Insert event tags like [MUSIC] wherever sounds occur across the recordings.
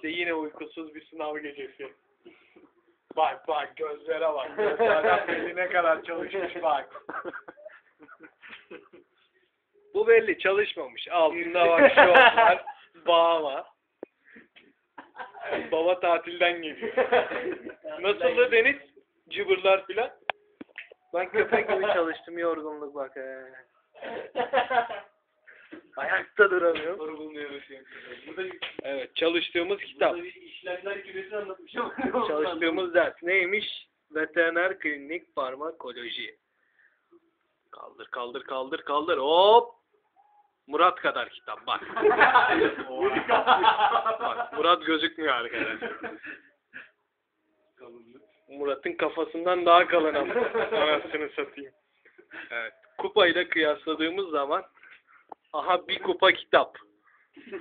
İşte yine uykusuz bir sınav gecesi. [LAUGHS] Bak bak gözlere bak. Gözlerden [LAUGHS] belli ne kadar çalışmış bak. [LAUGHS] Bu belli çalışmamış. Altında bak şu var. Bağ var. Evet, baba tatilden geliyor. Nasıldı Deniz? Cıbırlar filan. Ben köpek gibi çalıştım yorgunluk bak. He. Ayakta duramıyorum. Evet çalıştığımız kitap. İşlemler kümesi anlatmış ama. Çalıştığımız ders neymiş? Veteriner klinik farmakoloji. Kaldır kaldır kaldır kaldır hop. Murat kadar kitap bak. [LAUGHS] bak Murat gözükmüyor arkadaşlar. Murat'ın kafasından daha kalın ama. [LAUGHS] Anasını satayım. Evet. Kupayla kıyasladığımız zaman aha bir kupa kitap. [LAUGHS]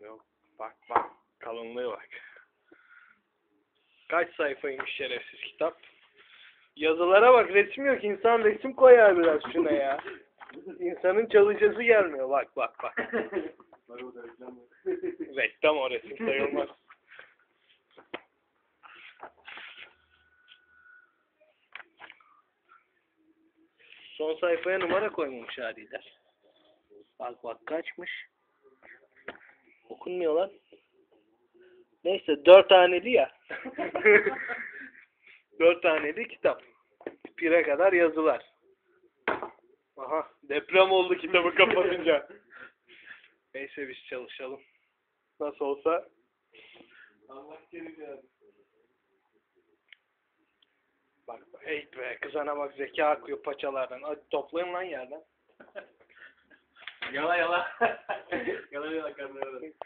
Yok bak bak kalınlığı bak. Kaç sayfaymış şerefsiz kitap. Yazılara bak resim yok insan resim koyar biraz şuna ya. İnsanın çalışası gelmiyor bak bak bak. Reklam o resim sayılmaz. Son sayfaya numara koymamış haliyle. Bak bak kaçmış. Okunmuyor lan. Neyse dört taneli ya. [LAUGHS] dört taneli kitap. Pire kadar yazılar. Aha deprem oldu kitabı kapatınca. [LAUGHS] Neyse biz çalışalım. Nasıl olsa Allah kerim ya. Bak hey be kızana bak zeka akıyor paçalardan. Hadi toplayın lan yerden. [LAUGHS] Yala yala. [LAUGHS] yala yala karnına.